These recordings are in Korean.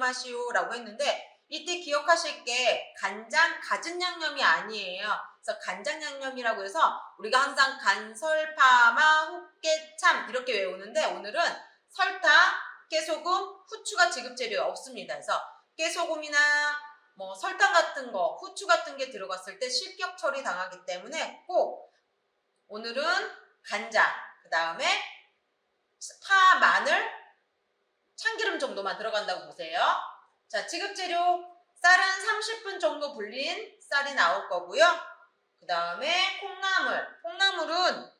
양념하시오 라고 했는데 이때 기억하실 게 간장 가진 양념이 아니에요. 그래서 간장 양념이라고 해서 우리가 항상 간 설 파마, 흑깨참 이렇게 외우는데 오늘은 설탕, 깨소금, 후추가 지급 재료가 없습니다. 그래서 깨소금이나 뭐 설탕 같은 거, 후추 같은 게 들어갔을 때 실격 처리 당하기 때문에 꼭 오늘은 간장, 그 다음에 파, 마늘, 참기름 정도만 들어간다고 보세요. 자, 지급재료 쌀은 30분 정도 불린 쌀이 나올 거고요. 그 다음에 콩나물. 콩나물은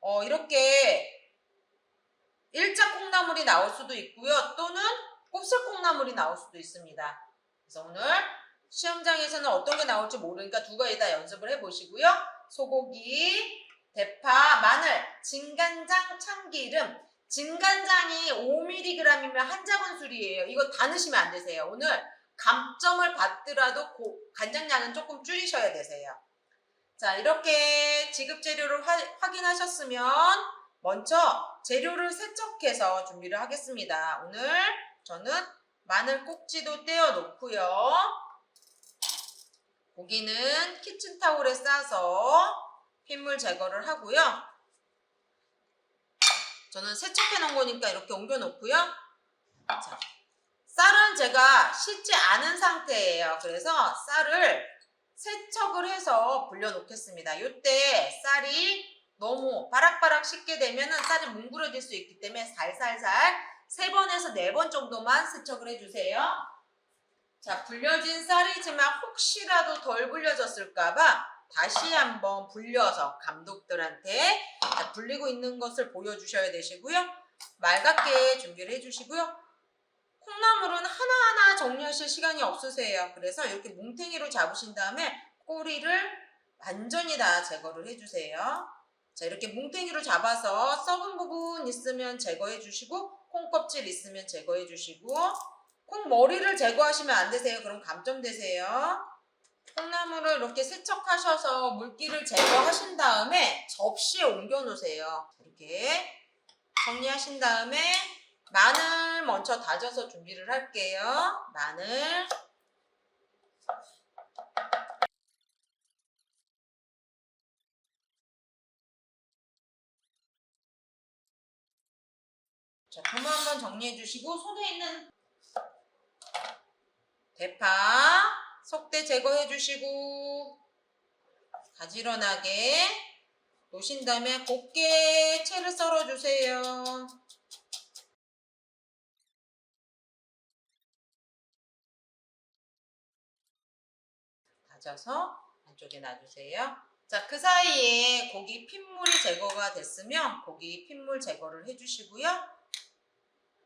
어, 이렇게 일자 콩나물이 나올 수도 있고요. 또는 곱슬 콩나물이 나올 수도 있습니다. 그래서 오늘 시험장에서는 어떤 게 나올지 모르니까 두 가지 다 연습을 해보시고요. 소고기, 대파, 마늘, 진간장, 참기름. 진간장이 5mg이면 한 작은술이에요. 이거 다 넣으시면 안 되세요. 오늘 감점을 받더라도 고- 간장량은 조금 줄이셔야 되세요. 자, 이렇게 지급 재료를 화- 확인하셨으면 먼저 재료를 세척해서 준비를 하겠습니다. 오늘 저는 마늘 꼭지도 떼어 놓고요. 고기는 키친타올에 싸서 핏물 제거를 하고요. 저는 세척해 놓은 거니까 이렇게 옮겨 놓고요. 자, 쌀은 제가 씻지 않은 상태예요. 그래서 쌀을 세척을 해서 불려 놓겠습니다. 이때 쌀이 너무 바락바락 씻게 되면 쌀이 뭉그러질 수 있기 때문에 살살살 세 번에서 네 번 정도만 세척을 해주세요. 자, 불려진 쌀이지만 혹시라도 덜 불려졌을까봐 다시 한번 불려서 감독들한테 자, 불리고 있는 것을 보여주셔야 되시고요. 맑게 준비를 해주시고요. 콩나물은 하나하나 정리하실 시간이 없으세요. 그래서 이렇게 뭉탱이로 잡으신 다음에 꼬리를 완전히 다 제거를 해주세요. 자, 이렇게 뭉탱이로 잡아서 썩은 부분 있으면 제거해 주시고, 콩껍질 있으면 제거해 주시고, 콩 머리를 제거하시면 안 되세요. 그럼 감점 되세요. 콩나물을 이렇게 세척하셔서 물기를 제거하신 다음에 접시에 옮겨 놓으세요. 이렇게 정리하신 다음에 마늘 먼저 다져서 준비를 할게요. 마늘. 자, 도마 한번 정리해 주시고 손에 있는 대파 속대 제거해 주시고 가지런하게 놓으신 다음에 곱게 채를 썰어 주세요. 다져서 안쪽에 놔주세요. 자, 그 사이에 고기 핏물이 제거가 됐으면 고기 핏물 제거를 해주시고요.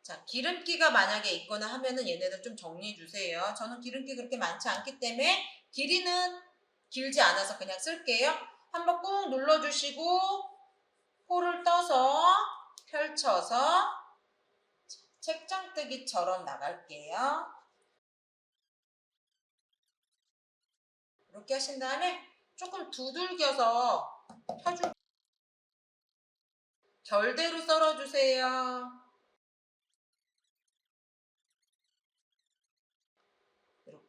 자, 기름기가 만약에 있거나 하면은 얘네들 좀 정리해 주세요. 저는 기름기 그렇게 많지 않기 때문에 길이는 길지 않아서 그냥 쓸게요. 한번 꾹 눌러주시고 포를 떠서 펼쳐서 책장 뜨기처럼 나갈게요. 이렇게 하신 다음에 조금 두들겨서 펴주 결대로 썰어주세요.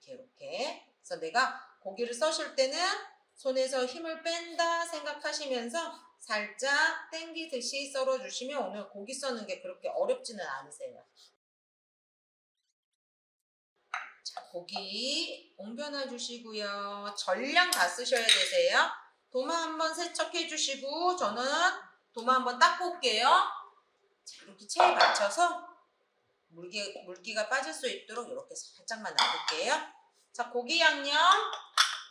이렇게 이렇게. 그래서 내가 고기를 써실 때는 손에서 힘을 뺀다 생각하시면서 살짝 당기듯이 썰어주시면 오늘 고기 써는 게 그렇게 어렵지는 않으세요. 자, 고기 옮겨놔 주시고요. 전량 다 쓰셔야 되세요. 도마 한번 세척해 주시고 저는 도마 한번 닦고 올게요. 자, 이렇게 체에 맞춰서 물기, 물기가 빠질 수 있도록 이렇게 살짝만 놔둘게요. 자, 고기 양념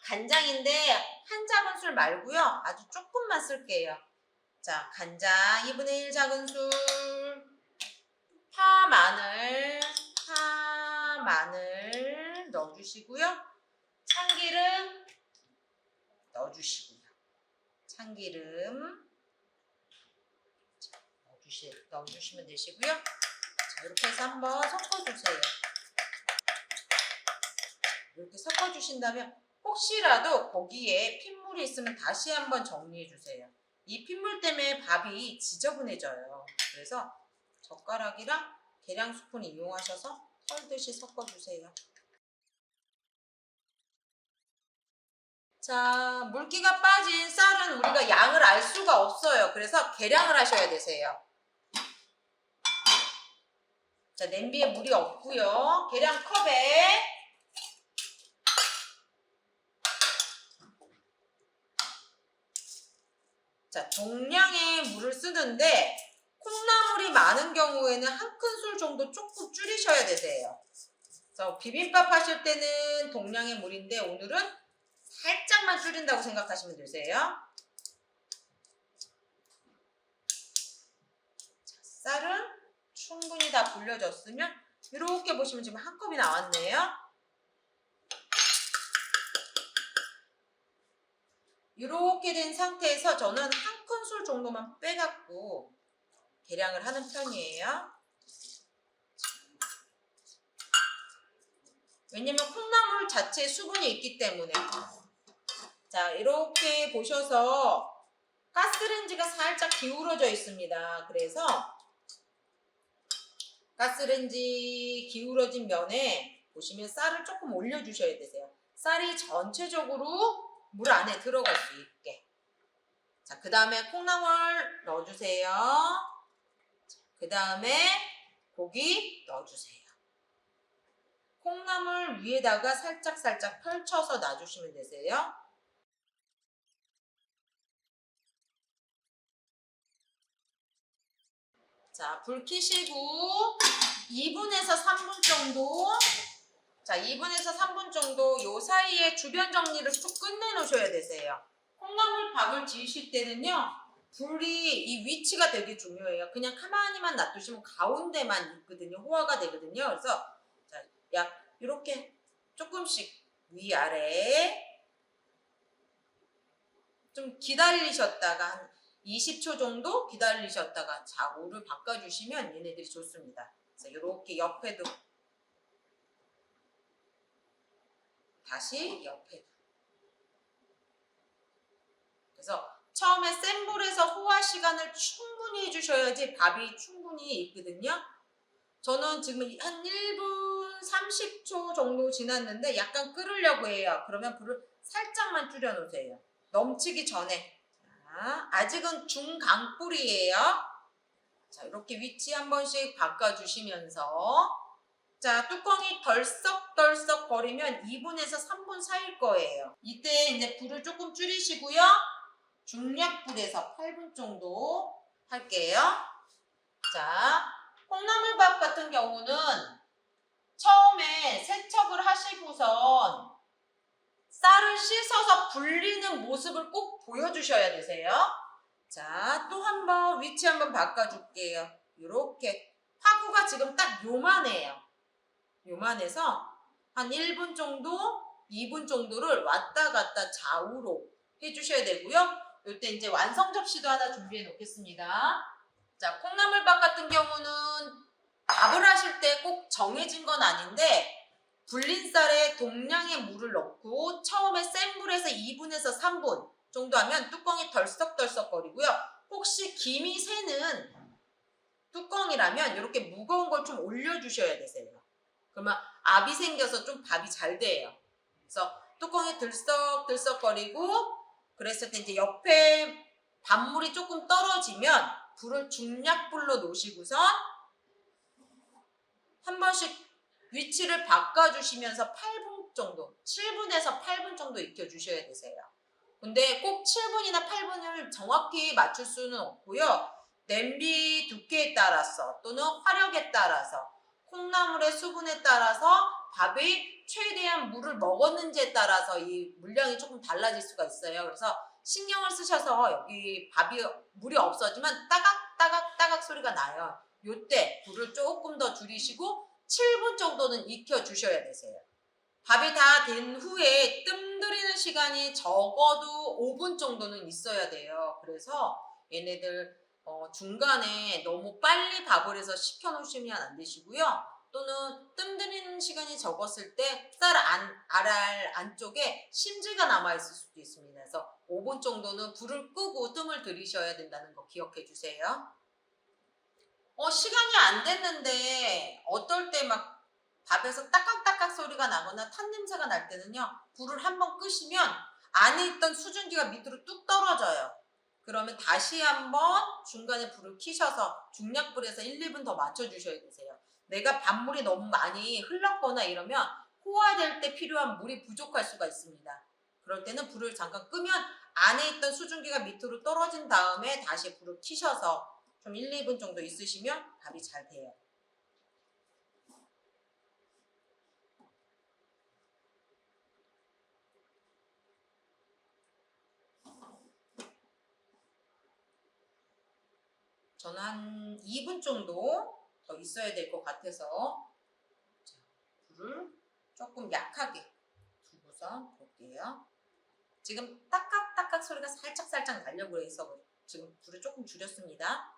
간장인데 한 작은술 말고요. 아주 조금만 쓸게요. 자, 간장 2분의 1 작은술 파, 마늘 파, 마늘 넣어주시고요. 참기름 넣어주시고요. 참기름 자, 넣어주시, 넣어주시면 되시고요. 자, 이렇게 해서 한번 섞어주세요. 이렇게 섞어주신 다면 혹시라도 거기에 핏물이 있으면 다시 한번 정리해 주세요. 이 핏물 때문에 밥이 지저분해져요. 그래서 젓가락이랑 계량 스푼 이용하셔서 털듯이 섞어주세요. 자, 물기가 빠진 쌀은 우리가 양을 알 수가 없어요. 그래서 계량을 하셔야 되세요. 자, 냄비에 물이 없고요. 계량 컵에 자, 동량의 물을 쓰는데 콩나물이 많은 경우에는 한 큰술 정도 조금 줄이셔야 되세요. 그래서 비빔밥 하실 때는 동량의 물인데 오늘은 살짝만 줄인다고 생각하시면 되세요. 자, 쌀은 충분히 다 불려졌으면 이렇게 보시면 지금 한 컵이 나왔네요. 이렇게 된 상태에서 저는 한 큰술 정도만 빼갖고 계량을 하는 편이에요. 왜냐면 콩나물 자체에 수분이 있기 때문에. 자, 이렇게 보셔서 가스렌지가 살짝 기울어져 있습니다. 그래서 가스렌지 기울어진 면에 보시면 쌀을 조금 올려주셔야 되세요. 쌀이 전체적으로 물 안에 들어갈 수 있게. 자, 그 다음에 콩나물 넣어주세요. 그 다음에 고기 넣어주세요. 콩나물 위에다가 살짝살짝 펼쳐서 놔주시면 되세요. 자, 불 켜시고 2분에서 3분 정도 자, 2분에서 3분 정도 요 사이에 주변 정리를 쭉 끝내 놓으셔야 되세요. 콩나물 밥을 지으실 때는요. 불이 이 위치가 되게 중요해요. 그냥 가만히만 놔두시면 가운데만 있거든요. 호화가 되거든요. 그래서 자, 약 이렇게 조금씩 위아래 좀 기다리셨다가 한 20초 정도 기다리셨다가 좌우를 바꿔주시면 얘네들이 좋습니다. 그래서 이렇게 옆에도 다시 옆에. 그래서 처음에 센 불에서 호화 시간을 충분히 해주셔야지 밥이 충분히 익거든요. 저는 지금 한 1분 30초 정도 지났는데 약간 끓으려고 해요. 그러면 불을 살짝만 줄여놓으세요. 넘치기 전에. 자, 아직은 중강불이에요. 자, 이렇게 위치 한 번씩 바꿔주시면서 자, 뚜껑이 덜썩덜썩 거리면 2분에서 3분 사이일 거예요. 이때 이제 불을 조금 줄이시고요. 중약불에서 8분 정도 할게요. 자, 콩나물밥 같은 경우는 처음에 세척을 하시고선 쌀을 씻어서 불리는 모습을 꼭 보여주셔야 되세요. 자, 또 한 번 위치 한번 바꿔줄게요. 이렇게 화구가 지금 딱 요만해요. 요만해서 한 1분 정도, 2분 정도를 왔다 갔다 좌우로 해주셔야 되고요. 이때 이제 완성 접시도 하나 준비해 놓겠습니다. 자, 콩나물밥 같은 경우는 밥을 하실 때 꼭 정해진 건 아닌데 불린 쌀에 동량의 물을 넣고 처음에 센 불에서 2분에서 3분 정도 하면 뚜껑이 덜썩덜썩거리고요. 혹시 김이 새는 뚜껑이라면 이렇게 무거운 걸 좀 올려주셔야 되세요. 그러면 압이 생겨서 좀 밥이 잘 돼요. 그래서 뚜껑이 들썩들썩거리고 그랬을 때 이제 옆에 밥물이 조금 떨어지면 불을 중약불로 놓으시고선 한 번씩 위치를 바꿔주시면서 8분 정도, 7분에서 8분 정도 익혀주셔야 되세요. 근데 꼭 7분이나 8분을 정확히 맞출 수는 없고요. 냄비 두께에 따라서 또는 화력에 따라서 콩나물의 수분에 따라서 밥이 최대한 물을 먹었는지에 따라서 이 물량이 조금 달라질 수가 있어요. 그래서 신경을 쓰셔서 여기 밥이 물이 없어지면 따각 따각 따각 소리가 나요. 요때 불을 조금 더 줄이시고 7분 정도는 익혀 주셔야 되세요. 밥이 다 된 후에 뜸 들이는 시간이 적어도 5분 정도는 있어야 돼요. 그래서 얘네들 어, 중간에 너무 빨리 밥을 해서 식혀 놓으시면 안 되시고요. 또는 뜸 들이는 시간이 적었을 때 쌀 안, 알알 안쪽에 심지가 남아 있을 수도 있습니다. 그래서 5분 정도는 불을 끄고 뜸을 들이셔야 된다는 거 기억해 주세요. 어, 시간이 안 됐는데 어떨 때 막 밥에서 따깍따깍 소리가 나거나 탄 냄새가 날 때는요. 불을 한번 끄시면 안에 있던 수증기가 밑으로 뚝 떨어져요. 그러면 다시 한번 중간에 불을 켜셔서 중약불에서 1, 2분 더 맞춰주셔야 되세요. 내가 밥물이 너무 많이 흘렀거나 이러면 호화될 때 필요한 물이 부족할 수가 있습니다. 그럴 때는 불을 잠깐 끄면 안에 있던 수증기가 밑으로 떨어진 다음에 다시 불을 켜셔서 좀 1, 2분 정도 있으시면 밥이 잘 돼요. 저는 한 2분 정도 더 있어야 될 것 같아서 자, 불을 조금 약하게 두고서 볼게요. 지금 따깍따깍 소리가 살짝살짝 나려고 해서 지금 불을 조금 줄였습니다.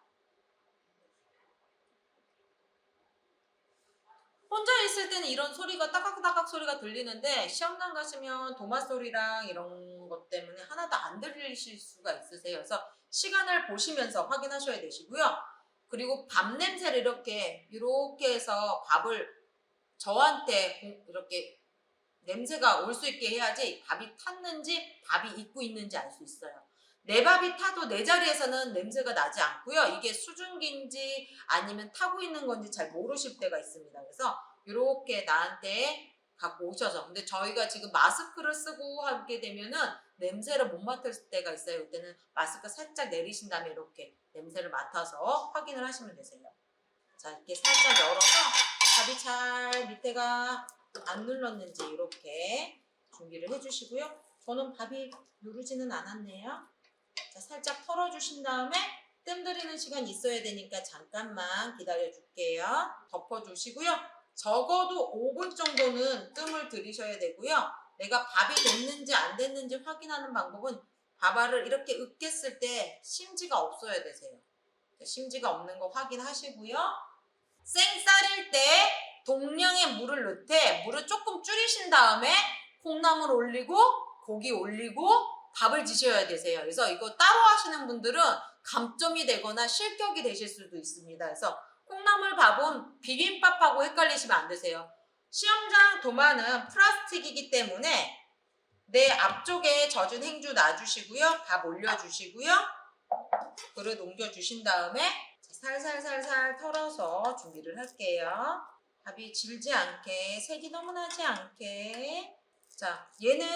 혼자 있을 때는 이런 소리가 따깍따깍 소리가 들리는데 시험장 가시면 도마 소리랑 이런 것 때문에 하나도 안 들리실 수가 있으세요. 그래서 시간을 보시면서 확인하셔야 되시고요. 그리고 밥 냄새를 이렇게 이렇게 해서 밥을 저한테 공- 이렇게 냄새가 올 수 있게 해야지 밥이 탔는지 밥이 익고 있는지 알 수 있어요. 내 밥이 타도 내 자리에서는 냄새가 나지 않고요. 이게 수증기인지 아니면 타고 있는 건지 잘 모르실 때가 있습니다. 그래서 이렇게 나한테 갖고 오셔서 근데 저희가 지금 마스크를 쓰고 하게 되면은 냄새를 못 맡을 때가 있어요. 그때는 마스크 살짝 내리신 다음에 이렇게 냄새를 맡아서 확인을 하시면 되세요. 자 이렇게 살짝 열어서 밥이 잘 밑에가 안 눌렀는지 이렇게 준비를 해주시고요. 저는 밥이 누르지는 않았네요. 자 살짝 털어주신 다음에 뜸 들이는 시간 있어야 되니까 잠깐만 기다려 줄게요. 덮어주시고요. 적어도 5분 정도는 뜸을 들이셔야 되고요. 내가 밥이 됐는지 안 됐는지 확인하는 방법은 밥알을 이렇게 으깼을 때 심지가 없어야 되세요. 자, 심지가 없는 거 확인하시고요. 생쌀일 때 동량의 물을 넣되 물을 조금 줄이신 다음에 콩나물 올리고 고기 올리고 밥을 지셔야 되세요. 그래서 이거 따로 하시는 분들은 감점이 되거나 실격이 되실 수도 있습니다. 그래서 콩나물 밥은 비빔밥하고 헷갈리시면 안 되세요. 시험장 도마는 플라스틱이기 때문에 내 앞쪽에 젖은 행주 놔주시고요. 밥 올려주시고요. 그릇 옮겨주신 다음에 살살살살 털어서 준비를 할게요. 밥이 질지 않게, 색이 너무 나지 않게. 자, 얘는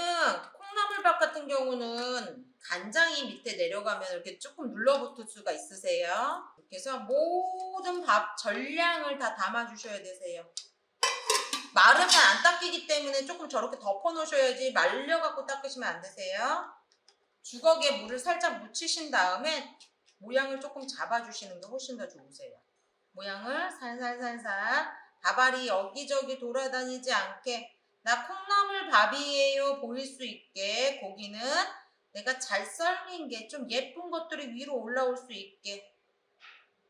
콩나물밥 같은 경우는 간장이 밑에 내려가면 이렇게 조금 눌러붙을 수가 있으세요. 이렇게 해서 모든 밥 전량을 다 담아주셔야 되세요. 마르면 안 닦이기 때문에 조금 저렇게 덮어 놓으셔야지 말려갖고 닦으시면 안 되세요. 주걱에 물을 살짝 묻히신 다음에 모양을 조금 잡아주시는 게 훨씬 더 좋으세요. 모양을 살살살살 밥알이 여기저기 돌아다니지 않게 나 콩나물 밥이에요. 보일 수 있게. 고기는 내가 잘 썰린 게 좀 예쁜 것들이 위로 올라올 수 있게.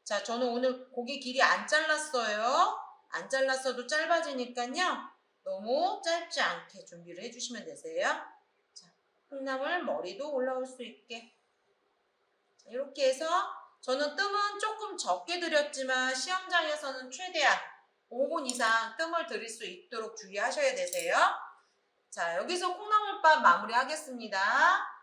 자 저는 오늘 고기 길이 안 잘랐어요. 안 잘랐어도 짧아지니까요. 너무 짧지 않게 준비를 해주시면 되세요. 자 콩나물 머리도 올라올 수 있게. 자, 이렇게 해서 저는 뜸은 조금 적게 들였지만 시험장에서는 최대한 5분 이상 뜸을 들일 수 있도록 주의하셔야 되세요. 자, 여기서 콩나물밥 마무리 하겠습니다.